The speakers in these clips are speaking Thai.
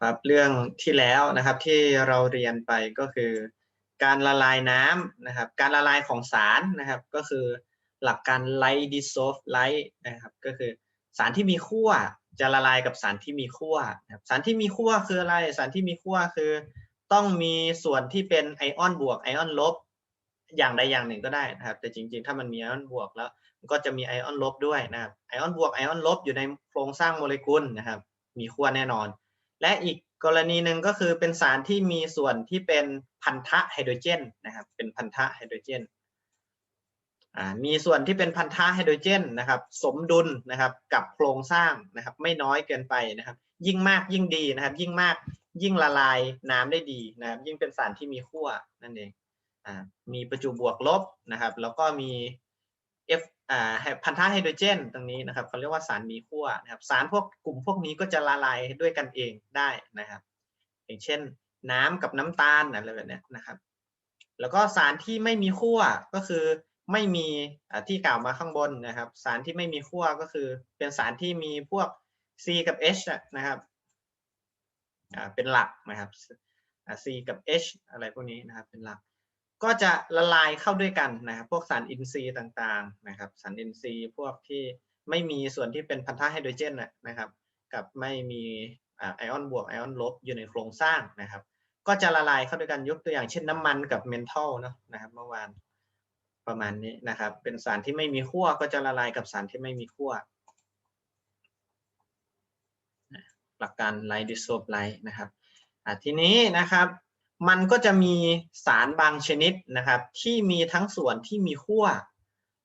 ครับเรื่องที่แล้วนะครับที่เราเรียนไปก็คือ การละลายน้ำนะครับ การละลายของสารนะครับ ก็คือหลักการ light dissolve light นะครับ ก็คือสารที่มีขั้วจะละลายกับสารที่มีขั้วนะครับสารที่มีขั้วคืออะไร สารที่มีขั้วคือ ต้องมีส่วนที่เป็นไอออนบวกไอออนลบ อย่างใดอย่างหนึ่งก็ได้นะครับ แต่จริงๆ ถ้ามันมีไอออนบวกแล้วก็จะมีไอออนลบด้วยนะครับไอออนบวกไอออนลบอยู่ในโครงสร้างโมเลกุลนะครับ มีขั้วแน่นอน และอีกกรณีหนึ่งก็คือเป็นสารที่มีส่วนที่เป็นพันธะไฮโดรเจนนะครับ เป็นพันธะไฮโดรเจนมีส่วนที่เป็นพันธะไฮโดรเจนนะครับ สมดุลนะครับกับโครงสร้างนะครับ ไม่น้อยเกินไปนะครับ ยิ่งมากยิ่งดีนะครับ ยิ่งมากยิ่งละลายน้ำได้ดีนะครับ ยิ่งเป็นสารที่มีขั้วนั่นเองอมีประจุบวกลบนะครับ แล้วก็มี F อ่า พันธะไฮโดรเจนตรงนี้นะครับเขาเรียกว่าสารมีขั้วนะครับสารพวกกลุ่มพวกนี้ก็จะละลายด้วยกันเองได้นะครับ อย่างเช่น น้ำกับน้ำตาลอะไรแบบนี้นะครับ แล้วก็สารที่ไม่มีขั้วก็คือไม่มีที่กล่าวมาข้างบนนะครับ สารที่ไม่มีขั้วก็คือ เป็นสารที่มีพวก C กับ H อะนะครับเป็นหลักนะครับ C กับ H อะไรพวกนี้นะครับเป็นหลัก ก็จะละลายเข้าด้วยกันนะครับพวกสารอินทรีย์ต่างๆนะครับสารอินทรีย์พวกที่ไม่มีส่วนที่เป็นพันธะไฮโดรเจนนะครับ กับไม่มีไอออนบวกไอออนลบอยู่ในโครงสร้างนะครับ ก็จะละลายเข้าด้วยกันยกตัวอย่างเช่นน้ำมันกับเมนทัลเนาะนะครับเมื่อวานประมาณนี้นะครับ เป็นสารที่ไม่มีขั้วก็จะละลายกับสารที่ไม่มีขั้วหลักการไลท์ดิสโซบไลท์นะครับทีนี้นะครับ มันก็จะมีสารบางชนิดนะครับ ที่มีทั้งส่วนที่มีขั้ว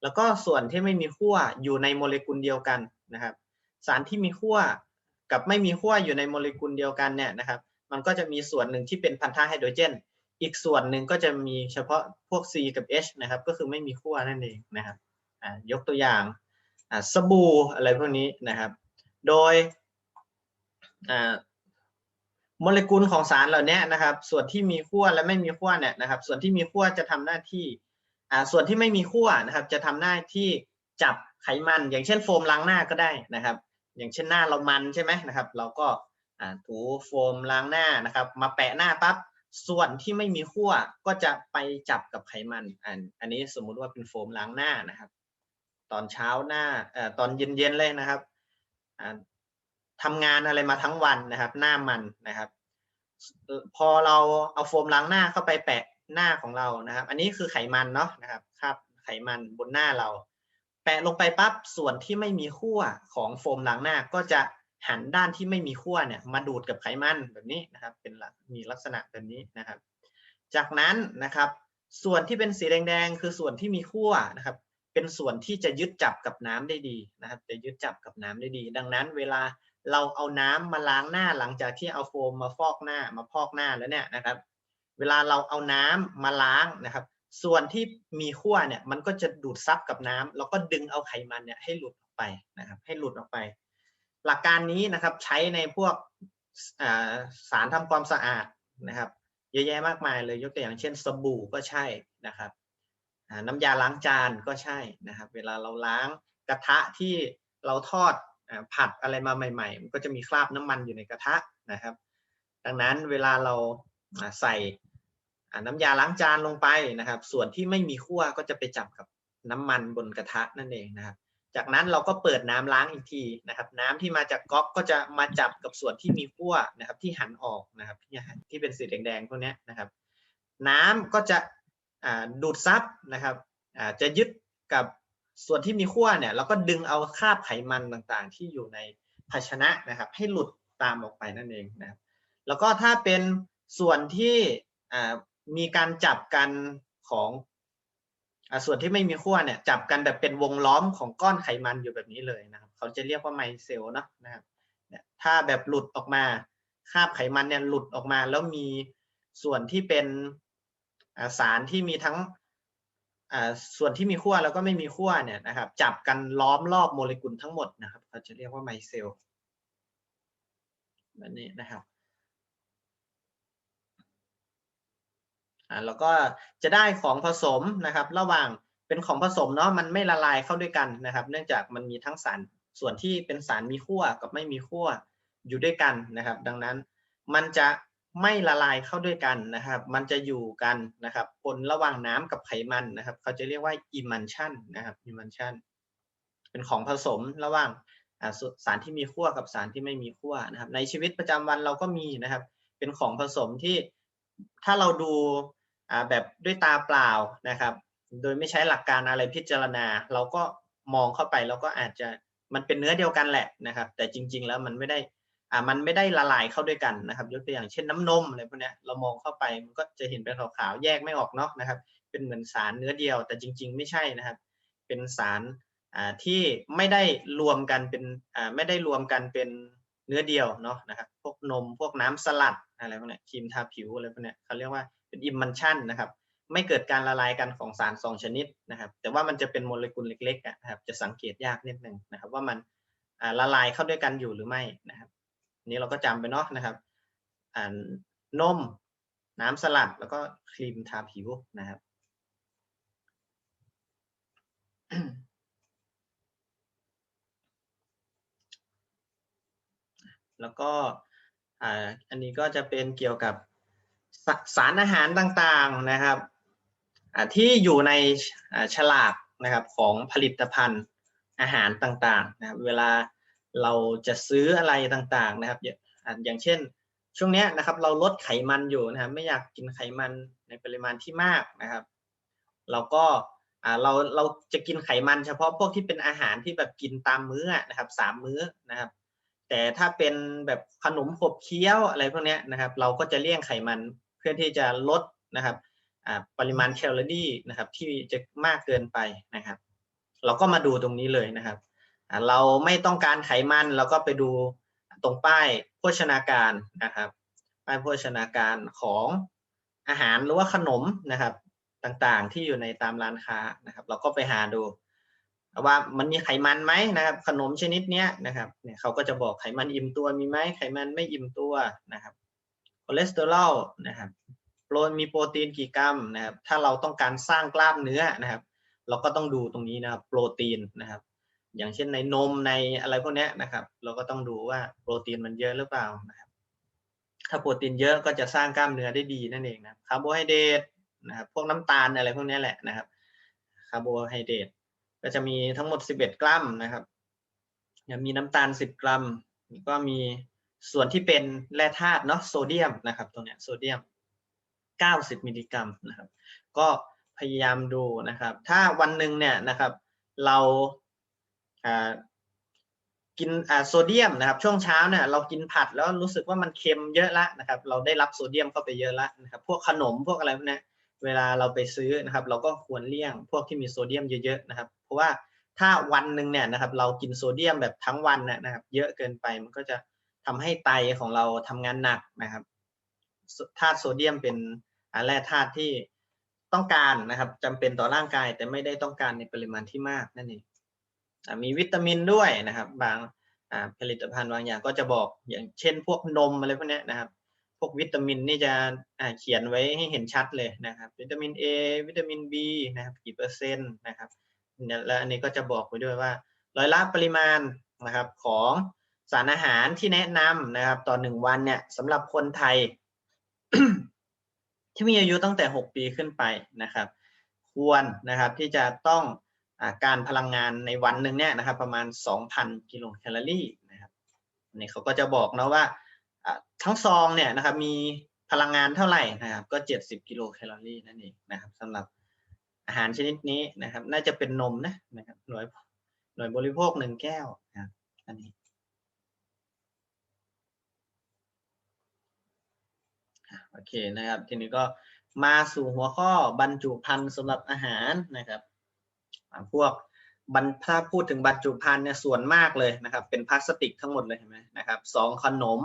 แล้วก็ส่วนที่ไม่มีขั้วอยู่ในโมเลกุลเดียวกันนะครับ สารที่มีขั้วกับไม่มีขั้วอยู่ในโมเลกุลเดียวกันเนี่ยนะครับ มันก็จะมีส่วนหนึ่งที่เป็นพันธะไฮโดรเจน อีกส่วนหนึ่งก็จะมีเฉพาะพวก C กับ H นะครับ ก็คือไม่มีขั้วนั่นเองนะครับยกตัวอย่างสบู่อะไรพวกนี้นะครับ โดย โมเลกุลของสารเหล่านี้นะครับ ส่วนที่มีขั้วและไม่มีขั้วเนี่ยนะครับ ส่วนที่มีขั้วจะทำหน้าที่อ่าส่วนที่ไม่มีขั้วนะครับ จะทำหน้าที่จับไขมัน อย่างเช่นโฟมล้างหน้าก็ได้นะครับ อย่างเช่นหน้าเรามันใช่ไหมนะครับ เราก็อ่าถูโฟมล้างหน้านะครับ มาแปะหน้าปั๊บส่วนที่ไม่มีขั้วก็จะไปจับกับไขมันอันอันนี้สมมุติว่าเป็นโฟมล้างหน้านะครับ ตอนเช้าหน้าเอ่อตอนเย็นๆเลยนะครับ อ่าทำงานอะไรมาทั้งวันนะครับ หน้ามันนะครับ พอเราเอาโฟมล้างหน้าเข้าไปแปะหน้าของเรานะครับ อันนี้คือไขมันเนาะนะครับคราบไขมันบนหน้าเรา แปะลงไปปั๊บส่วนที่ไม่มีขั้วของโฟมล้างหน้าก็จะหันด้านที่ไม่มีขั้วเนี่ยมาดูดกับไขมันแบบนี้นะครับ เป็นมีลักษณะแบบนี้นะครับ จากนั้นนะครับ ส่วนที่เป็นสีแดงๆคือส่วนที่มีขั้วนะครับ เป็นส่วนที่จะยึดจับกับน้ำได้ดีนะครับ จะยึดจับกับน้ำได้ดี ดังนั้นเวลา เราเอาน้ำมาล้างหน้าหลังจากที่เอาโฟมมาฟอกหน้ามาพอกหน้าแล้วเนี่ยนะครับ เวลาเราเอาน้ำมาล้างนะครับ ส่วนที่มีขั้วเนี่ยมันก็จะดูดซับกับน้ำแล้วก็ดึงเอาไขมันเนี่ยให้หลุดออกไปนะครับ ให้หลุดออกไป หลักการนี้นะครับใช้ในพวกสารทำความสะอาดนะครับ เยอะแยะมากมายเลยยกตัวอย่างเช่นสบู่ก็ใช่นะครับน้ำยาล้างจานก็ใช่นะครับ เวลาเราล้างกระทะที่เราทอด ผัดอะไรมาใหม่ ๆ มันก็จะมีคราบน้ำมันอยู่ในกระทะนะครับ ดังนั้นเวลาเราใส่น้ำยาล้างจานลงไปนะครับ ส่วนที่ไม่มีขั้วก็จะไปจับกับน้ำมันบนกระทะนั่นเองนะครับ จากนั้นเราก็เปิดน้ำล้างอีกทีนะครับ น้ำที่มาจากก๊อกก็จะมาจับกับส่วนที่มีขั้วนะครับ ที่หันออกนะครับที่เป็นสีแดงๆพวกนี้นะครับ น้ำก็จะดูดซับนะครับจะยึดกับ ส่วนที่มีขั้วเนี่ยเราก็ดึงเอาคราบไขมันต่างๆ ที่อยู่ในภาชนะนะครับ ให้หลุดตามออกไปนั่นเองนะครับ แล้วก็ถ้าเป็นส่วนที่มีการจับกันของส่วนที่ไม่มีขั้วเนี่ยจับกันแบบเป็นวงล้อมของก้อนไขมันอยู่แบบนี้เลยนะครับ เขาจะเรียกว่าไมเซลเนาะนะครับถ้าแบบหลุดออกมาคราบไขมันเนี่ยหลุดออกมาแล้วมีส่วนที่เป็นสารที่มีทั้ง ส่วนที่มีขั้วแล้วก็ไม่มีขั้วเนี่ยนะครับ จับกันล้อมรอบโมเลกุลทั้งหมดนะครับเขาจะเรียกว่าไมเซลแบบนี้นะครับแล้วก็จะได้ของผสมนะครับ ระหว่างเป็นของผสมเนาะมันไม่ละลายเข้าด้วยกันนะครับ เนื่องจากมันมีทั้งสารส่วนที่เป็นสารมีขั้วกับไม่มีขั้วอยู่ด้วยกันนะครับ ดังนั้นมันจะ ไม่ละลายเข้าด้วยกันนะครับ มันจะอยู่กันนะครับปนระหว่างน้ำกับไขมันนะครับ เขาจะเรียกว่า emulsion นะครับ emulsion เป็นของผสมระหว่างสารที่มีขั้วกับสารที่ไม่มีขั้วนะครับ ในชีวิตประจำวันเราก็มีนะครับ เป็นของผสมที่ถ้าเราดูแบบด้วยตาเปล่านะครับ โดยไม่ใช้หลักการอะไรพิจารณา เราก็มองเข้าไปเราก็อาจจะมันเป็นเนื้อเดียวกันแหละนะครับ แต่จริง ๆ แล้วมันไม่ได้ อ่ามันไม่ได้ละลายเข้าด้วยกันนะครับ ยกตัวอย่างเช่นน้ำนมอะไรพวกเนี้ยเรามองเข้าไปมันก็จะเห็นเป็นขาวๆแยกไม่ออกเนาะนะครับ เป็นเหมือนสารเนื้อเดียว แต่จริง ๆ ไม่ใช่นะครับ เป็นสารอ่าที่ไม่ได้รวมกันเป็นอ่าไม่ได้รวมกันเป็นเนื้อเดียวเนาะนะครับ พวกนมพวกน้ำสลัดอะไรพวกเนี้ยครีมทาผิวอะไรพวกเนี้ยเขาเรียกว่าเป็นอิมมันชันนะครับไม่เกิดการละลายกันของสารสองชนิดนะครับ แต่ว่ามันจะเป็นโมเลกุลเล็กๆนะครับ จะสังเกตยากนิดนึงนะครับ ว่ามันละลายเข้าด้วยกันอยู่หรือไม่นะครับ นี้เราก็จำไปเนาะนะครับอ่านมน้ำสลัดแล้วก็ครีมทาผิวนะครับแล้วก็อ,อันนี้ก็จะเป็นเกี่ยวกับสสารอาหารต่างๆนะครับที่อยู่ในฉลากนะครับของผลิตภัณฑ์อาหารต่างๆนะครับเวลา เราจะซื้ออะไรต่างๆนะครับอย่างเช่น ช่วงนี้นะครับ เราลดไขมันอยู่นะครับไม่อยากกินไขมันในปริมาณที่มากนะครับ เราก็เราเราจะกินไขมันเฉพาะพวกที่เป็นอาหารที่แบบกินตามมื้อนะครับสามมื้อนะครับ แต่ถ้าเป็นแบบขนมขบเคี้ยวอะไรพวกนี้นะครับ เราก็จะเลี่ยงไขมันเพื่อที่จะลดนะครับปริมาณแคลอรี่นะครับที่จะมากเกินไปนะครับ เราก็มาดูตรงนี้เลยนะครับ เราไม่ต้องการไขมันเราก็ไปดูตรงป้ายโภชนาการนะครับ ป้ายโภชนาการของอาหารหรือว่าขนมนะครับต่างๆ ที่อยู่ในตามร้านค้านะครับ เราก็ไปหาดู ว่ามันมีไขมันไหมนะครับ ขนมชนิดเนี้ยนะครับเนี่ยเขาก็จะบอกไขมันอิ่มตัวมีไหมไขมันไม่อิ่มตัวนะครับคอเลสเตอรอลนะครับโปรมีโปรตีนกี่กรัมนะครับ ถ้าเราต้องการสร้างกล้ามเนื้อนะครับ เราก็ต้องดูตรงนี้นะครับ โปรตีนนะครับ อย่างเช่นในนมในอะไรพวกนี้นะครับ เราก็ต้องดูว่าโปรตีนมันเยอะหรือเปล่านะครับ ถ้าโปรตีนเยอะก็จะสร้างกล้ามเนื้อได้ดีนั่นเองนะคาร์โบไฮเดรตนะครับพวกน้ำตาลอะไรพวกนี้แหละนะครับคาร์โบไฮเดรตก็จะมีทั้งหมด 11 กรัมนะครับมีน้ำตาล 10 กรัมก็มีส่วนที่เป็นแร่ธาตุเนาะโซเดียมนะครับตรงเนี้ยโซเดียม 90 มิลลิกรัมนะครับ ก็พยายามดูนะครับ ถ้าวันหนึ่งเนี่ยนะครับ เรา กินโซเดียมนะครับ ช่วงเช้าเนี่ยเรากินผัดแล้วรู้สึกว่ามันเค็มเยอะละนะครับ เราได้รับโซเดียมเข้าไปเยอะละนะครับพวกขนมพวกอะไรพวกเนี้ยเวลาเราไปซื้อนะครับ เราก็ควรเลี่ยงพวกที่มีโซเดียมเยอะๆนะครับ เพราะว่าถ้าวันหนึ่งเนี่ยนะครับ เรากินโซเดียมแบบทั้งวันนะนะครับ เยอะเกินไปมันก็จะทำให้ไตของเราทำงานหนักนะครับธาตุโซเดียมเป็นแร่ธาตุที่ต้องการนะครับจำเป็นต่อร่างกายแต่ไม่ได้ต้องการในปริมาณที่มากนั่นเอง มีวิตามินด้วยนะครับ บางผลิตภัณฑ์บางอย่างก็จะบอกอย่างเช่น พวกนมอะไรพวกนี้นะครับ พวกวิตามินนี่จะเขียนไว้ให้เห็นชัดเลยนะครับ วิตามิน A วิตามิน B นะครับกี่เปอร์เซ็นต์นะครับและอันนี้ก็จะบอกไว้ด้วยว่าร้อยละปริมาณนะครับของสารอาหารที่แนะนำนะครับ ต่อหนึ่งวันเนี่ยสำหรับคนไทย ที่มีอายุตั้งแต่ 6 ปีขึ้นไปนะครับ ควรนะครับที่จะต้อง การพลังงานในวันหนึ่งเนี่ยนะครับ ประมาณ 2,000 กิโลแคลอรี่นะครับนนี้เขาก็จะบอกนะว่าทั้งซองเนี่ยนะครับมีพลังงานเท่าไหร่นะครับ ก็ 70 กิโลแคลอรี่นั่นเองนะครับสำหรับอาหารชนิดนี้นะครับ น่าจะเป็นนมนะนะครับหน่วยหน่วยบริโภคหนึ่งแก้วนะครับอันนี้โอเคนะครับ ทีนี้ก็มาสู่หัวข้อบรรจุภัณฑ์สำหรับอาหารนะครับ พวกบรรถ้าพูดถึงบรรจุภัณฑ์เนี่ยส่วนมากเลยนะครับ เป็นพลาสติกทั้งหมดเลยเห็นไหมนะครับสองขนม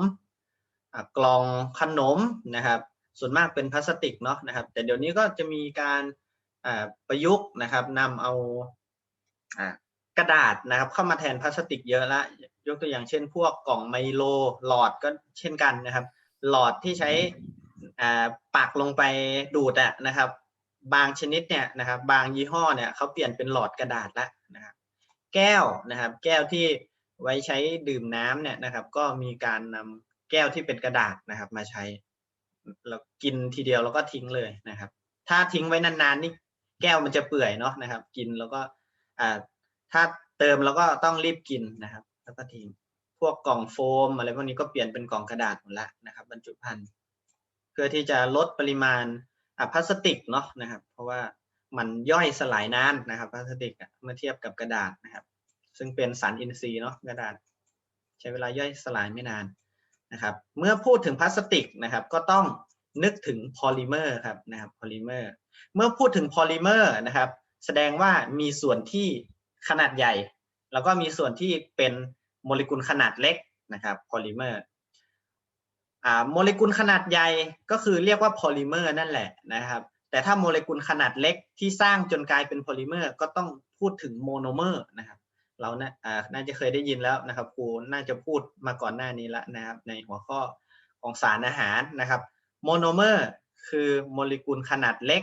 กล่องขนมนะครับ ส่วนมากเป็นพลาสติกเนาะนะครับ แต่เดี๋ยวนี้ก็จะมีการประยุกต์นะครับนำเอากระดาษนะครับ เข้ามาแทนพลาสติกเยอะละยกตัวอย่างเช่น พวกกล่องไมโลหลอดก็เช่นกันนะครับ หลอดที่ใช้ปักลงไปดูดอะนะครับ บางชนิดเนี่ยนะครับบางยี่ห้อเนี่ยเขาเปลี่ยนเป็นหลอดกระดาษละนะครับแก้วนะครับแก้วที่ไว้ใช้ดื่มน้ำเนี่ยนะครับ ก็มีการนแก้วที่เป็นกระดาษนะครับ มาใช้แล้วกินทีเดียวแล้วก็ทิ้งเลยนะครับ ถ้าทิ้งไว้นานๆนี่แก้วมันจะเปื่อยเนาะนะครับ กินแล้วก็อ่าถ้าเติมแล้วก็ต้องรีบกินนะครับ แล้วก็ทิ้งพวกกล่องโฟมอะไรพวกนี้ก็เปลี่ยนเป็นกล่องกระดาษหมดละนะครับ บรรจุภัณฑ์เพื่อที่จะลดปริมาณ พลาสติกเนาะนะครับ เพราะว่ามันย่อยสลายนานนะครับพลาสติกเมื่อเทียบกับกระดาษนะครับ ซึ่งเป็นสารอินทรีย์เนาะกระดาษ ใช้เวลาย่อยสลายไม่นานนะครับ เมื่อพูดถึงพลาสติกนะครับ ก็ต้องนึกถึงพอลิเมอร์ครับนะครับพอลิเมอร์เมื่อพูดถึงพอลิเมอร์นะครับ แสดงว่ามีส่วนที่ขนาดใหญ่ แล้วก็มีส่วนที่เป็นโมเลกุลขนาดเล็กนะครับพอลิเมอร์ โมเลกุลขนาดใหญ่ก็คือเรียกว่าโพลิเมอร์นั่นแหละนะครับ แต่ถ้าโมเลกุลขนาดเล็กที่สร้างจนกลายเป็นโพลิเมอร์ก็ต้องพูดถึงโมโนเมอร์นะครับ เราน่าอ่าน่าจะเคยได้ยินแล้วนะครับครูน่าจะพูดมาก่อนหน้านี้แล้วนะครับ ในหัวข้อของสารอาหารนะครับโมโนเมอร์คือโมเลกุลขนาดเล็ก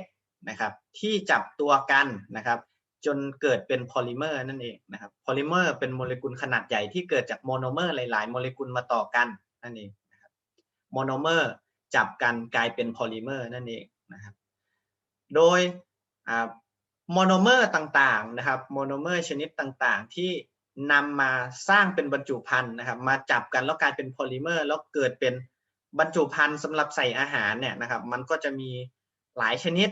นะครับ ที่จับตัวกันนะครับ จนเกิดเป็นโพลิเมอร์นั่นเองนะครับโพลิเมอร์เป็นโมเลกุลขนาดใหญ่ที่เกิดจากโมโนเมอร์หลาย ๆ โมเลกุลมาต่อกันนั่นเอง โมโนเมอร์จับกันกลายเป็นพอลิเมอร์นั่นเองนะครับโดยโมโนเมอร์ต่างๆนะครับโมโนเมอร์ชนิดต่างๆ ที่นำมาสร้างเป็นบรรจุภัณฑ์นะครับ มาจับกันแล้วกลายเป็นโพลิเมอร์แล้วเกิดเป็นบรรจุภัณฑ์สำหรับใส่อาหารเนี่ยนะครับ มันก็จะมีหลายชนิด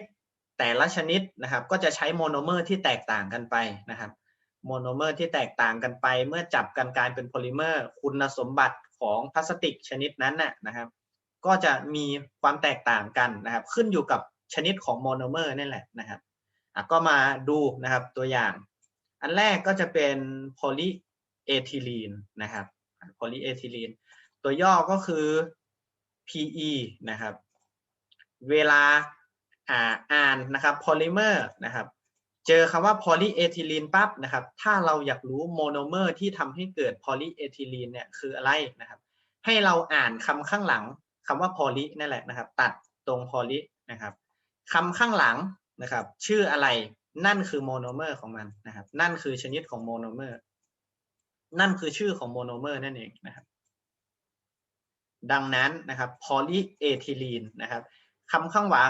แต่ละชนิดนะครับ ก็จะใช้โมโนเมอร์ที่แตกต่างกันไปนะครับโมโนเมอร์ที่แตกต่างกันไป เมื่อจับกันกลายเป็นโพลิเมอร์ คุณสมบัติ ของพลาสติกชนิดนั้นน่ะนะครับ ก็จะมีความแตกต่างกันนะครับ ขึ้นอยู่กับชนิดของโมโนเมอร์นี่แหละนะครับก็มาดูนะครับตัวอย่าง อันแรกก็จะเป็นโพลีเอทิลีนนะครับโพลีเอทิลีนตัวย่อก็คือ PE นะครับ เวลาอ่านนะครับโพลิเมอร์นะครับ เจอคำว่าโพลีเอทิลีนปั๊บนะครับ ถ้าเราอยากรู้โมโนเมอร์ที่ทำให้เกิดโพลีเอทิลีนเนี่ยคืออะไรนะครับ ให้เราอ่านคำข้างหลังคำว่าโพลีนั่นแหละนะครับ ตัดตรงโพลีนะครับคำข้างหลังนะครับ ชื่ออะไรนั่นคือโมโนเมอร์ของมันนะครับ นั่นคือชนิดของโมโนเมอร์ นั่นคือชื่อของโมโนเมอร์นั่นเองนะครับ ดังนั้นนะครับโพลีเอทิลีนนะครับคำข้างหวา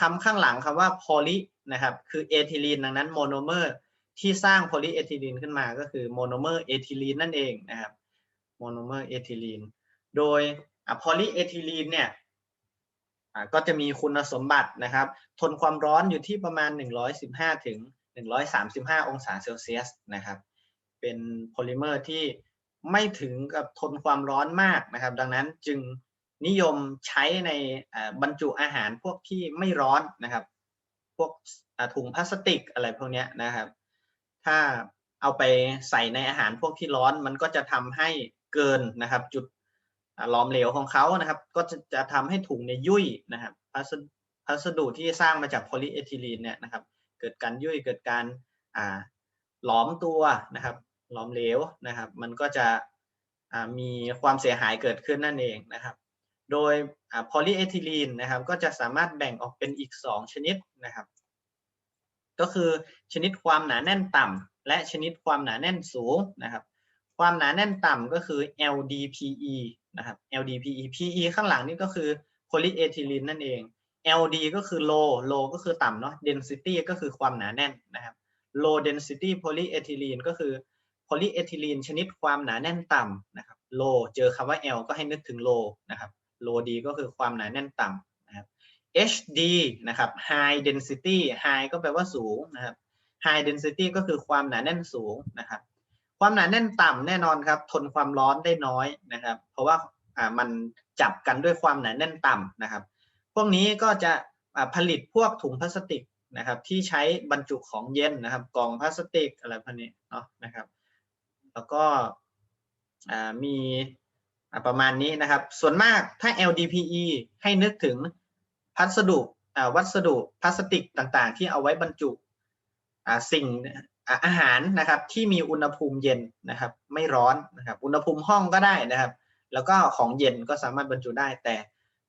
คำข้างหลังคำว่าโพลี นะครับคือเอทิลีนดังนั้นโมโนเมอร์ที่สร้างโพลีเอทิลีนขึ้นมาก็คือโมโนเมอร์เอทิลีนนั่นเองนะครับโมโนเมอร์เอทิลีนโดยโพลีเอทิลีนเนี่ยก็จะมีคุณสมบัตินะครับ ทนความร้อนอยู่ที่ประมาณ 115 ถึง 135 องศาเซลเซียสนะครับ เป็นโพลิเมอร์ที่ไม่ถึงกับทนความร้อนมากนะครับ ดังนั้นจึงนิยมใช้ในบรรจุอาหารพวกที่ไม่ร้อนนะครับ พวกถุงพลาสติกอะไรพวกนี้นะครับ ถ้าเอาไปใส่ในอาหารพวกที่ร้อนมันก็จะทำให้เกินนะครับ จุดหลอมเหลวของเขานะครับ ก็จะจะทำให้ถุงเนี่ยยุ่ยนะครับพัสดุที่สร้างมาจากโพลีเอทิลีนเนี่ยนะครับ เกิดการยุ่ยเกิดการหลอมตัวนะครับ หลอมเหลวนะครับ มันก็จะมีความเสียหายเกิดขึ้นนั่นเองนะครับ โดย โพลีเอทิลีนนะครับก็จะสามารถแบ่งออกเป็นอีก 2 ชนิดนะครับ ก็คือชนิดความหนาแน่นต่ำและชนิดความหนาแน่นสูงนะครับ ความหนาแน่นต่ำก็คือ LDPE นะครับ LDPE PE ข้างหลังนี่ก็คือโพลีเอทิลีนนั่นเอง LD ก็คือ low low ก็คือต่ำเนาะ density ก็คือความหนาแน่นนะครับ low density polyethylene ก็คือ polyethylene ชนิดความหนาแน่นต่ำนะครับ low เจอคำว่า L ก็ให้นึกถึง low นะครับ low D ก็คือความหนาแน่นต่ำนะครับ HD นะครับ high density high ก็แปลว่าสูงนะครับ high density ก็คือความหนาแน่นสูงนะครับ ความหนาแน่นต่ำแน่นอนครับ ทนความร้อนได้น้อยนะครับ เพราะว่าอ่ามันจับกันด้วยความหนาแน่นต่ำนะครับ พวกนี้ก็จะผลิตพวกถุงพลาสติกนะครับ ที่ใช้บรรจุของเย็นนะครับ กล่องพลาสติกอะไรพวกนี้เนาะนะครับ แล้วก็มี ประมาณนี้นะครับ ส่วนมากถ้า LDPE ให้นึกถึงพัสดุวัสดุพลาสติกต่างๆ ที่เอาไว้บรรจุสิ่งอาหารนะครับที่มีอุณหภูมิเย็นนะครับ ไม่ร้อนนะครับ อุณหภูมิห้องก็ได้นะครับ แล้วก็ของเย็นก็สามารถบรรจุได้ แต่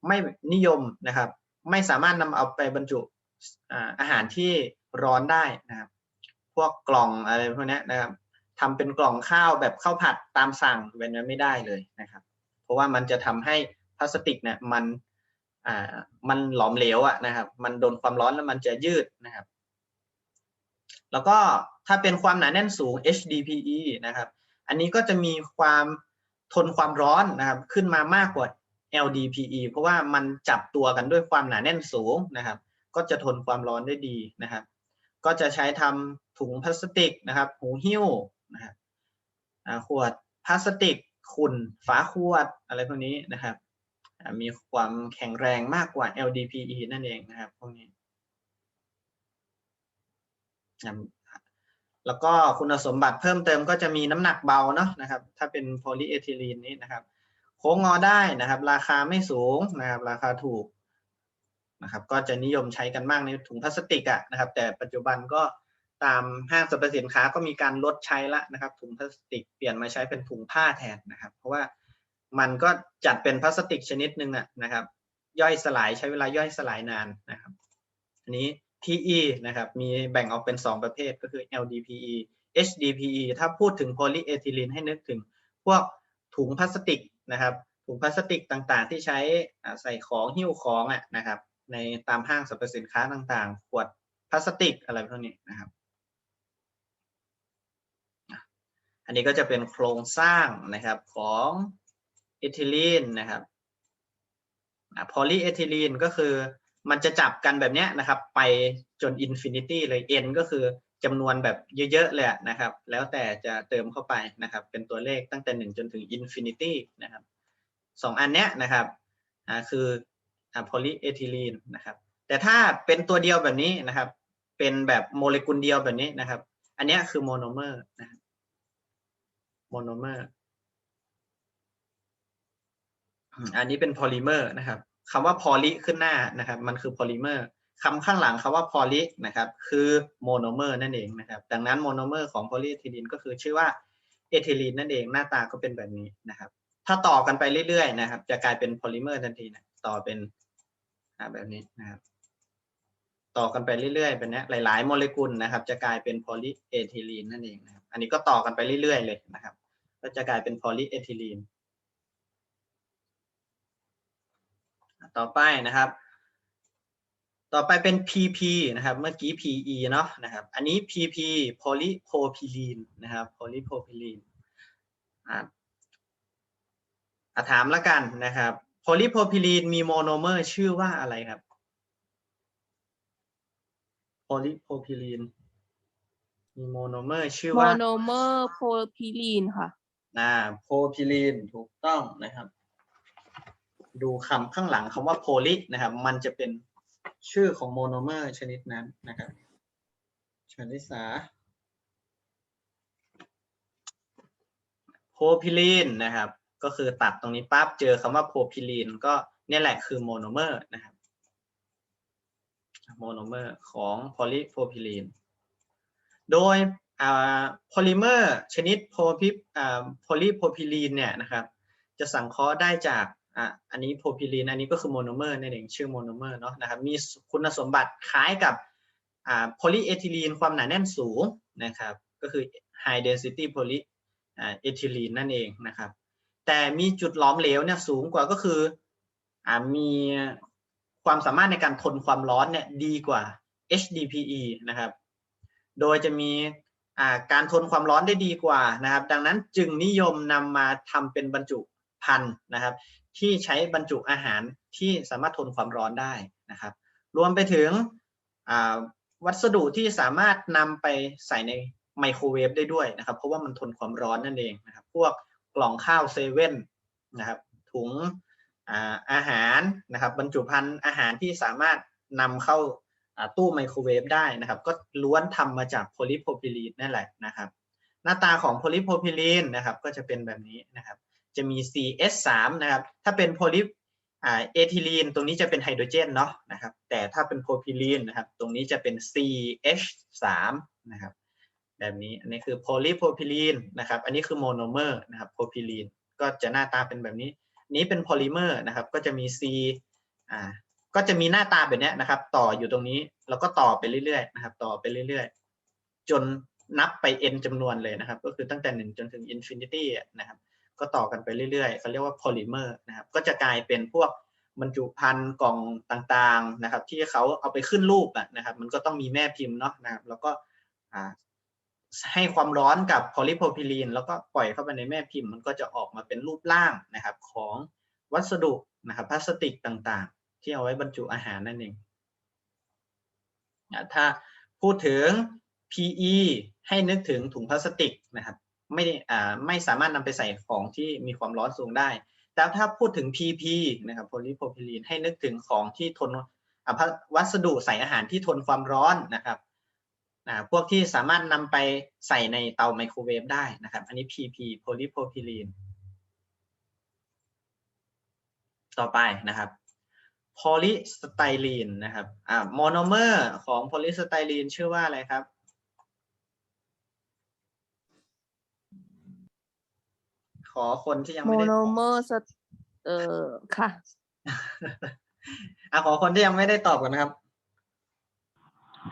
ไม่นิยมนะครับ ไม่สามารถนำเอาไปบรรจุอาหารที่ร้อนได้นะครับ พวกกล่องอะไรพวกนี้นะครับทำเป็นกล่องข้าวแบบข้าวผัดตามสั่งเป็นไม่ได้เลยนะครับ เพราะว่ามันจะทำให้พลาสติกเนี่ยมันอ่ามันหลอมเหลวอะนะครับ มันโดนความร้อนแล้วมันจะยืดนะครับ แล้วก็ถ้าเป็นความหนาแน่นสูง HDPE นะครับ อันนี้ก็จะมีความทนความร้อนนะครับ ขึ้นมามากกว่า LDPE เพราะว่ามันจับตัวกันด้วยความหนาแน่นสูงนะครับ ก็จะทนความร้อนได้ดีนะครับ ก็จะใช้ทำถุงพลาสติกนะครับ หูหิ้วนะครับขวดพลาสติก ขุ่นฝาขวดอะไรพวกนี้นะครับมีความแข็งแรงมากกว่า LDPE นั่นเองนะครับพวกนี้แล้วก็คุณสมบัติเพิ่มเติมก็จะมีน้ำหนักเบาเนาะนะครับ ถ้าเป็นโพลีเอทิลีนนี้นะครับ โค้งงอได้นะครับ ราคาไม่สูงนะครับ ราคาถูกนะครับ ก็จะนิยมใช้กันมากในถุงพลาสติกอะนะครับ แต่ปัจจุบันก็ ตามห้างสรรพสินค้าก็มีการลดใช้ละนะครับถุงพลาสติกเปลี่ยนมาใช้เป็นถุงผ้าแทนนะครับ เพราะว่ามันก็จัดเป็นพลาสติกชนิดหนึ่งอะนะครับ ย่อยสลายใช้เวลาย่อยสลายนานนะครับ อันนี้ PE นะครับมีแบ่งออกเป็น 2 ประเภทก็คือ LDPE HDPE ถ้าพูดถึงโพลีเอทิลีนให้นึกถึงพวกถุงพลาสติกนะครับถุงพลาสติกต่างๆ ที่ใช้ใส่ของหิ้วของอะนะครับ ในตามห้างสรรพสินค้าต่างๆ ขวดพลาสติกอะไรพวกนี้นะครับ อันนี้ก็จะเป็นโครงสร้างนะครับของเอทิลีนนะครับพอลีเอทิลีนก็คือมันจะจับกันแบบนี้นะครับ ไปจนอินฟินิตี้เลย n ก็คือจำนวนแบบเยอะๆเลยนะครับ แล้วแต่จะเติมเข้าไปนะครับ เป็นตัวเลขตั้งแต่หนึ่งจนถึงอินฟินิตี้นะครับสองอันเนี้ยนะครับคืออ่าโพลีเอทิลีนนะครับ แต่ถ้าเป็นตัวเดียวแบบนี้นะครับ เป็นแบบโมเลกุลเดียวแบบนี้นะครับ อันนี้คือโมโนเมอร์นะครับ โมโนเมอร์อันนี้เป็นพอลิเมอร์นะครับคำว่าพอลิขึ้นหน้านะครับ มันคือพอลิเมอร์คำข้างหลังคำว่าพอลินะครับ คือโมโนเมอร์นั่นเองนะครับ ดังนั้นโมโนเมอร์ของโพลีเอทิลีนก็คือชื่อว่าเอทิลีนนั่นเองหน้าตาก็เป็นแบบนี้นะครับ ถ้าต่อกันไปเรื่อยๆนะครับ จะกลายเป็นพอลิเมอร์ทันทีนะต่อเป็นแบบนี้นะครับ ต่อกันไปเรื่อยๆแบบนี้หลายๆโมเลกุลนะครับ จะกลายเป็นโพลีเอทิลีนนั่นเองนะครับ อันนี้ก็ต่อกันไปเรื่อยๆเลยนะครับ ก็จะกลายเป็นโพลีเอทิลีน ต่อไปนะครับ ต่อไปเป็น PP นะครับ เมื่อกี้ PE เนาะนะครับ อันนี้ PP polypropylene นะครับ polypropylene อ่าถามล้วกันนะครับ polypropylene มีโมโนเมอร์ชื่อว่าอะไรครับ polypropylene มีโมโนเมอร์ชื่อว่าโนเมอร์โพพิลีนค่ะ อ่าโพพิลีนถูกต้องนะครับ ดูคำข้างหลังคำว่าโพลินะครับ มันจะเป็นชื่อของโมโนเมอร์ชนิดนั้นนะครับชนิสาโพพิลีนนะครับ ก็คือตัดตรงนี้ปั๊บเจอคำว่าโพพิลีนก็เนี่ยแหละคือโมโนเมอร์นะครับโมโนเมอร์ของโพลีโพพิลีน โดย โพลิเมอร์ชนิดโพพิโพลีโพพิลีนเนี่ยนะครับจะสังเคราะห์ได้จากอะอันนี้โพพิลีนอันนี้ก็คือโมโนเมอร์นั่นเองชื่อโมโนเมอร์เนาะนะครับมีคุณสมบัติคล้ายกับอ่าโพลีเอทิลีนความหนาแน่นสูงนะครับก็คือ high density poly เอทิลีนนั่นเองนะครับแต่มีจุดหลอมเหลวเนี่ยสูงกว่าก็คืออ่ามีความสามารถในการทนความร้อนเนี่ยดีกว่า HDPE นะครับโดยจะมี การทนความร้อนได้ดีกว่านะครับ ดังนั้นจึงนิยมนำมาทำเป็นบรรจุภัณฑ์นะครับ ที่ใช้บรรจุอาหารที่สามารถทนความร้อนได้นะครับ รวมไปถึงวัสดุที่สามารถนำไปใส่ในไมโครเวฟได้ด้วยนะครับ เพราะว่ามันทนความร้อนนั่นเองนะครับ พวกกล่องข้าวเซเว่นนะครับ ถุงอาอาหารนะครับ บรรจุภัณฑ์อาหารที่สามารถนำเข้า ตู้ไมโครเวฟได้นะครับ ก็ล้วนทำมาจากโพลีโพรพิลีนนั่นแหละนะครับ หน้าตาของโพลีโพรพิลีนนะครับ ก็จะเป็นแบบนี้นะครับ จะมี CS3 นะครับ ถ้าเป็นโพลีอ่าเอทิลีนตรงนี้จะเป็นไฮโดรเจนเนาะนะครับ แต่ถ้าเป็นโพรพิลีนนะครับ ตรงนี้จะเป็น CH3 นะครับแบบนี้อันนี้คือโพลีโพรพิลีนนะครับ อันนี้คือโมโนเมอร์นะครับโพรพิลีนก็จะหน้าตาเป็นแบบนี้ นี้เป็นโพลิเมอร์นะครับ ก็จะมี C อ่า ก็จะมีหน้าตาแบบนี้นะครับ ต่ออยู่ตรงนี้แล้วก็ต่อไปเรื่อยๆนะครับ ต่อไปเรื่อยๆ จนนับไป n จำนวนเลยนะครับ ก็คือตั้งแต่ 1 จนถึง infinity นะครับ ก็ต่อกันไปเรื่อยๆเขาเรียกว่าโพลิเมอร์นะครับ ก็จะกลายเป็นพวกบรรจุภัณฑ์กล่องต่างๆนะครับ ที่เขาเอาไปขึ้นรูปอะนะครับ มันก็ต้องมีแม่พิมพ์เนาะนะครับ แล้วก็ให้ความร้อนกับโพลีโพรพิลีน แล้วก็ปล่อยเข้าไปในแม่พิมพ์ มันก็จะออกมาเป็นรูปร่างนะครับ ของวัสดุนะครับพลาสติกต่างๆ ที่เอาไว้บรรจุอาหารนั่นเองถ้าพูดถึง PE ให้นึกถึงถุงพลาสติกนะครับไม่ไม่สามารถนำไปใส่ของที่มีความร้อนสูงได้ แต่ถ้าพูดถึง PP นะครับโพลีโพรพิลีนให้นึกถึงของที่ทนวัสดุใส่อาหารที่ทนความร้อนนะครับอ่าพวกที่สามารถนำไปใส่ในเตาไมโครเวฟได้นะครับ อันนี้ PP โพลีโพรพิลีน ต่อไปนะครับ โพลีสไตรีนนะครับอ่าโมโนเมอร์ของโพลีสไตรีนชื่อว่าอะไรครับขอคนที่ยังโมไม่ได้โนตอบเมอร์สเอ่อค่ะ อะขอคนที่ยังไม่ได้ตอบกันนะครับ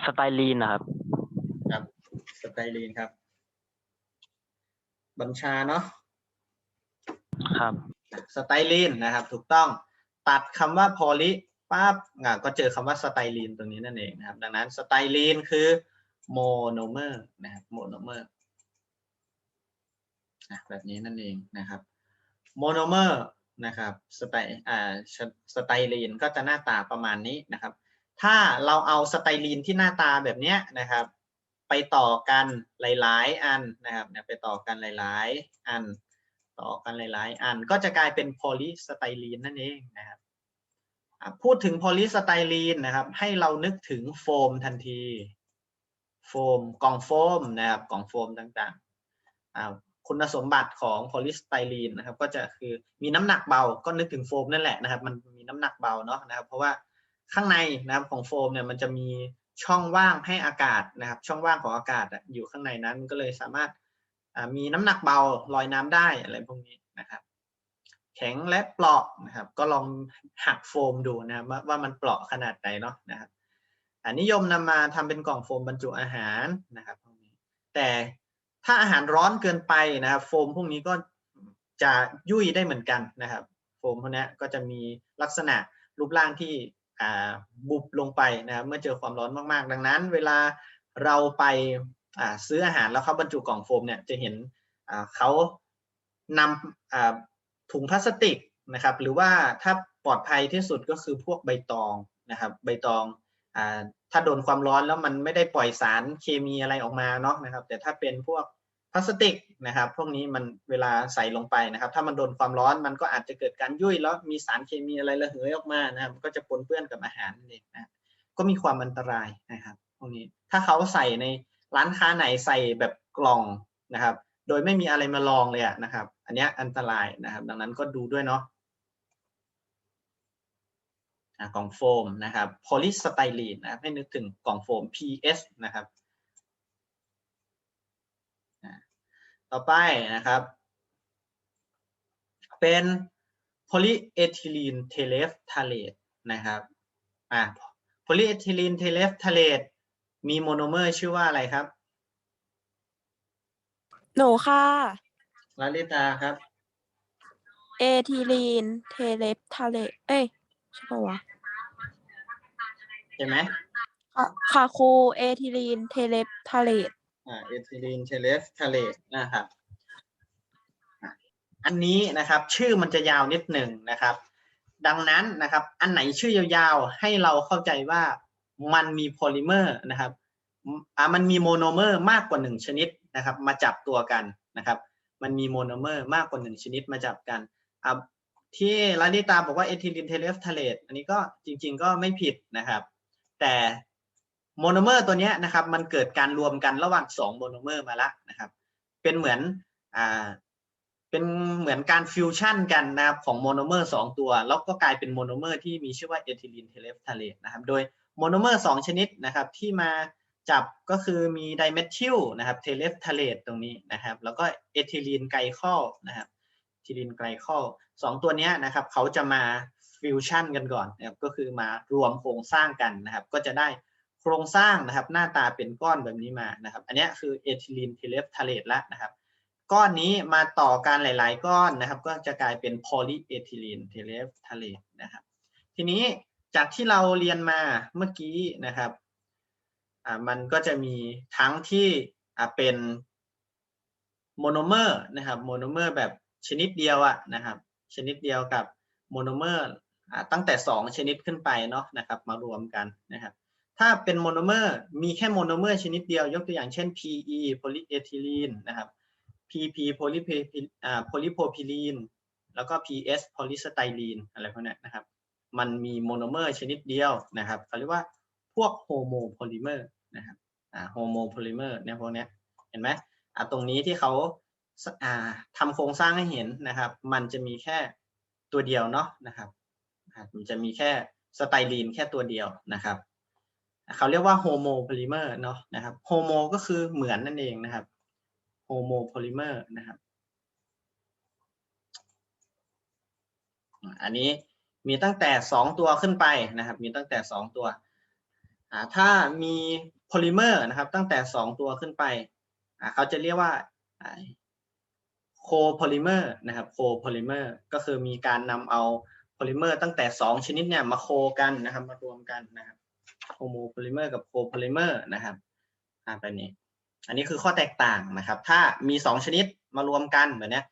สไตลีนนะครับ ครับสไตรีนครับ บัญชาเนาะครับ สไตรีนนะครับ ถูกต้อง ตัดคำว่าโพลีปั๊บก็เจอคำว่าสไตรีนตรงนี้นั่นเองนะครับ ดังนั้นสไตรีนคือโมโนเมอร์นะครับโมโนเมอร์แบบนี้นั่นเองนะครับโมโนเมอร์นะครับสไตอ่าสไตรีนก็จะหน้าตาประมาณนี้นะครับ ถ้าเราเอาสไตรีนที่หน้าตาแบบเนี้ยนะครับ ไปต่อกันหลาย ๆ อันนะครับไปต่อกันหลาย ๆ อัน ต่อกันหลาย ๆ อันก็จะกลายเป็นโพลีสไตรีนนั่นเองนะครับพูดถึงโพลีสไตรีนนะครับ ให้เรานึกถึงโฟมทันทีโฟมกล่องโฟมนะครับกล่องโฟมต่างๆคุณสมบัติของโพลีสไตรีนนะครับ ก็จะคือมีน้ำหนักเบาก็นึกถึงโฟมนั่นแหละนะครับ มันมีน้ำหนักเบาเนาะนะครับ เพราะว่าข้างในนะครับของโฟมเนี่ยมันจะมีช่องว่างให้อากาศนะครับ ช่องว่างของอากาศอยู่ข้างในนั้นก็เลยสามารถ มีน้ำหนักเบาลอยน้ำได้อะไรพวกนี้นะครับแข็งและเปราะนะครับ ก็ลองหักโฟมดูนะว่าว่ามันเปราะขนาดไหนเนาะนะครับอ่านิยมนำมาทำเป็นกล่องโฟมบรรจุอาหารนะครับพวกนี้แต่ถ้าอาหารร้อนเกินไปนะครับโฟมพวกนี้ก็จะยุ่ยได้เหมือนกันนะครับโฟมพวกนี้ก็จะมีลักษณะรูปร่างที่บุบลงไปนะครับเมื่อเจอความร้อนมากๆ ดังนั้น เวลาเราไป ซื้ออาหารแล้วเขาบรรจุกล่องโฟมเนี่ยจะเห็นเขานำถุงพลาสติกนะครับ หรือว่าถ้าปลอดภัยที่สุดก็คือพวกใบตองนะครับใบตองอถ้าโดนความร้อนแล้วมันไม่ได้ปล่อยสารเคมีอะไรออกมาเนาะนะครับ แต่ถ้าเป็นพวกพลาสติกนะครับ พวกนี้มันเวลาใส่ลงไปนะครับ ถ้ามันโดนความร้อนมันก็อาจจะเกิดการยุ่ยแล้วมีสารเคมีอะไรระเหยออกมานะครับก็จะปนเปื้อนกับอาหารนั่นเองนะก็มีความอันตรายนะครับ พวกนี้ถ้าเขาใส่ใน ร้านค้าไหนใส่แบบกล่องนะครับ โดยไม่มีอะไรมาลองเลยนะครับ อันนี้อันตรายนะครับ ดังนั้นก็ดูด้วยเนาะกล่องโฟมนะครับโพลีสไตรีนนะครับให้นึกถึงกล่องโฟม PS นะครับ ต่อไปนะครับ เป็นโพลีเอทิลีนเทเลฟทาเลตนะครับอ่าโพลีเอทิลีนเทเลฟทาเลต มีโมโนเมอร์ชื่อว่าอะไรครับหนูค่ะลาลิตาครับ เอทิลีน เทเลปทาเล เอ้ยใช่ปะวะเห็นไหมค่ะค่ะครูเอทิลีน เทเลปทาเลตอ่าเอทิลีนเทเลฟทาเลตนะครับอะอันนี้นะครับชื่อมันจะยาวนิดหนึ่งนะครับ ดังนั้นนะครับ อันไหนชื่อยาวๆให้เราเข้าใจว่า มันมีโพลิเมอร์นะครับอ่ามันมีโมโนเมอร์มากกว่าหนึ่งชนิดนะครับ มาจับตัวกันนะครับ มันมีโมโนเมอร์มากกว่าหนึ่งชนิดมาจับกันอ่าที่ลาลิตาบอกว่าเอทิลีนเทเลฟทาเลตอันนี้ก็จริง ๆ ก็ไม่ผิดนะครับ แต่โมโนเมอร์ตัวเนี้ยนะครับ มันเกิดการรวมกันระหว่างสองโมโนเมอร์มาแล้วนะครับ เป็นเหมือนอ่าเป็นเหมือนการฟิวชั่นกันนะครับของโมโนเมอร์สองตัว แล้วก็กลายเป็นโมโนเมอร์ที่มีชื่อว่าเอทิลีนเทเลฟทาเลตนะครับ โดย โมโนเมอร์สองชนิดนะครับที่มาจับก็คือมีไดเมทิลนะครับเทเลฟทาเลตตรงนี้นะครับ แล้วก็เอทิลีนไกลคอลนะครับทิลินไกลคอลสองตัวนี้นะครับเขาจะมาฟิวชั่นกันก่อนนะครับก็คือมารวมโครงสร้างกันนะครับ ก็จะได้โครงสร้างนะครับ หน้าตาเป็นก้อนแบบนี้มานะครับ อันนี้คือเอทิลีนเทเลฟทาเลตละนะครับก้อนนี้มาต่อกันหลาย ๆ ก้อนนะครับ ก็จะกลายเป็นโพลีเอทิลีนเทเลฟทาเลตนะครับ ทีนี้ จากที่เราเรียนมาเมื่อกี้นะครับมันก็จะมีทั้งที่เป็นโมโนเมอร์นะครับโมโนเมอร์แบบชนิดเดียวอะนะครับ ชนิดเดียวกับโมโนเมอร์ตั้งแต่ 2 ชนิดขึ้นไปเนาะนะครับ มารวมกันนะครับถ้าเป็นโมโนเมอร์มีแค่โมโนเมอร์ชนิดเดียวยกตัวอย่างเช่น PE โพลีเอทิลีนนะครับ PP โพลีอ่าโพลีโพพิลีนแล้วก็ PS โพลีสไตรีนอะไรพวกนี้นะครับ มันมีโมโนเมอร์ชนิดเดียวนะครับเขาเรียกว่าพวกโฮโมโพลิเมอร์นะครับโฮโมโพลิเมอร์เนี่ยพวกเนี้ยเห็นไหมตรงนี้ที่เขาสอ่าทำโครงสร้างให้เห็นนะครับ มันจะมีแค่ตัวเดียวเนาะนะครับมันจะมีแค่สไตรีนแค่ตัวเดียวนะครับเขาเรียกว่าโฮโมโพลิเมอร์เนาะนะครับโฮโมก็คือเหมือนนั่นเองนะครับโฮโมโพลิเมอร์นะครับอันนี้ มีตั้งแต่ 2 ตัวขึ้นไปนะครับ มีตั้งแต่ 2 ตัวถ้ามีโพลิเมอร์นะครับตั้งแต่ 2 ตัวขึ้นไปเขาจะเรียกว่าโคโพลิเมอร์นะครับโคโพลิเมอร์ก็คือมีการนำเอาโพลิเมอร์ตั้งแต่ 2 ชนิดเนี่ยมาโคกันนะครับมารวมกันนะครับโฮโมโพลิเมอร์กับโคโพลิเมอร์นะครับอ่าไปนี้ อันนี้คือข้อแตกต่างนะครับ ถ้ามี 2 ชนิดมารวมกันแบบเนี้ย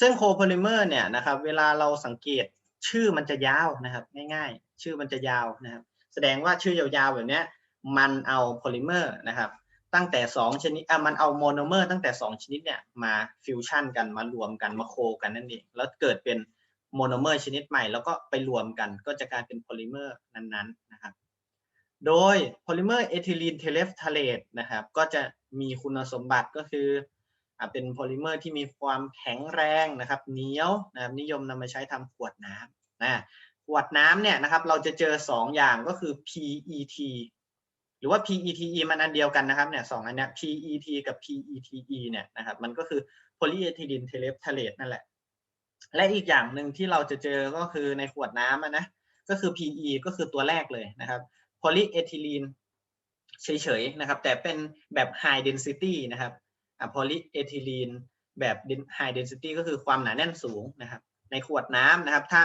ซึ่งโคโพลิเมอร์เนี่ยนะครับ เวลาเราสังเกต ชื่อมันจะยาวนะครับ ง่ายๆ ชื่อมันจะยาวนะครับ แสดงว่าชื่อยาวๆแบบนี้มันเอาโพลิเมอร์นะครับตั้งแต่ 2 ชนิดอะมันเอาโมโนเมอร์ตั้งแต่ 2 ชนิดเนี่ยมาฟิวชั่นกันมารวมกันมาโคกันนั่นเองแล้วเกิดเป็นโมโนเมอร์ชนิดใหม่แล้วก็ไปรวมกันก็จะกลายเป็นโพลิเมอร์นั้นๆนะครับโดยโพลิเมอร์เอทิลีนเทเลฟทาเลตนะครับก็จะมีคุณสมบัติก็คือ เป็นโพลิเมอร์ที่มีความแข็งแรงนะครับเหนียวนะครับนิยมนำมาใช้ทำขวดน้ำนะขวดน้ำเนี่ยนะครับเราจะเจอ 2 อย่างก็คือ PET หรือว่า PETE มันอันเดียวกันนะครับเนี่ยสองอันเนี้ย PET กับ PETE เนี่ยนะครับมันก็คือโพลีเอทิลีนเทเลฟทเลตนั่นแหละ และอีกอย่างหนึ่งที่เราจะเจอก็คือในขวดน้ำนะก็คือ PE ก็คือตัวแรกเลยนะครับโพลีเอทิลีนเฉยๆนะครับแต่เป็นแบบ high density นะครับ อะโพลีเอทิลีนแบบ high density ก็คือความหนาแน่นสูงนะครับ ในขวดน้ำนะครับ ถ้า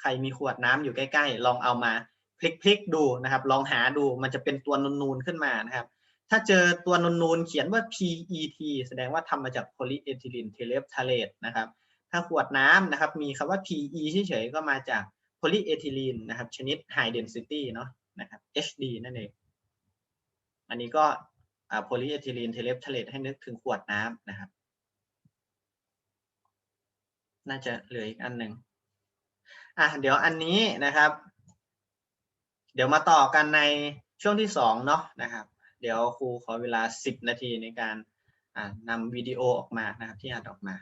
ใครมีขวดน้ำอยู่ใกล้ ๆ ลองเอามาพลิกๆดูนะครับ ลองหาดูมันจะเป็นตัวนูนๆขึ้นมานะครับ ถ้าเจอตัวนูนๆเขียนว่า PET แสดงว่าทำมาจากโพลีเอทิลีนเทเลฟทาเลตนะครับ ถ้าขวดน้ำนะครับ มีคำว่า PE เฉยๆก็มาจากโพลีเอทิลีนนะครับ ชนิด high density เนาะนะครับ HD นั่นเอง อันนี้ก็ โพลีเอทิลีนเทเลฟทเลตให้นึกถึงขวดน้ำนะครับ น่าจะเหลืออีกอันหนึ่งอะเดี๋ยวอันนี้นะครับ เดี๋ยวมาต่อกันในช่วงที่สองเนาะนะครับ เดี๋ยวครูขอเวลาสิบนาทีในการนำวิดีโอออกมานะครับที่อัดออกมา